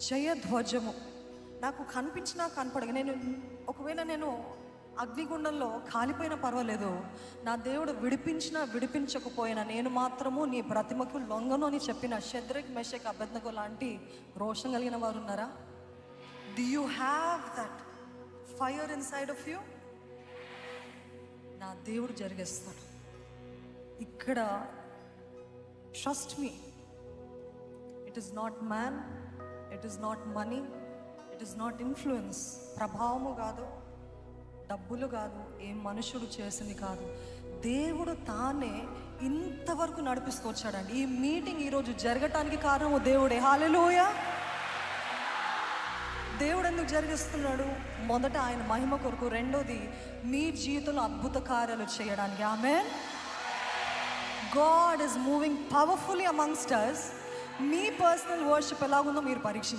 జయధ్వజము. నాకు కనిపించినా కనపడక నేను ఒకవేళ నేను అగ్నిగుండంలో కాలిపోయినా పర్వాలేదు. నా దేవుడు విడిపించినా విడిపించకపోయినా నేను మాత్రము నీ ప్రతిమకు లొంగను అని చెప్పిన శద్రక్ మెషక్ అభ్యర్థకు లాంటి రోషం కలిగిన వారు ఉన్నారా? Do you have that fire inside of you నా దేవుడు జరిగేస్తాడు. ఇక్కడ trust me it is not man it is not money it is not influence ప్రభావము కాదు. డబ్బులు కాదు. ఏ మనుషుడు చేసింది కాదు. దేవుడు తానే ఇంతవరకు నడిపిస్తూ వచ్చాడండి ఈ మీటింగ్ ఈరోజు జరగటానికి కారణము దేవుడే. హాలెలూయ దేవుడు ఎందుకు జరిగిస్తున్నాడు? మొదట ఆయన మహిమ కొరకు. రెండోది మీ జీవితంలో అద్భుత కార్యాలు చేయడానికి. ఆమె God is moving powerfully amongst us me personal worship ఎలాగుందో మీరు పరీక్షించండి.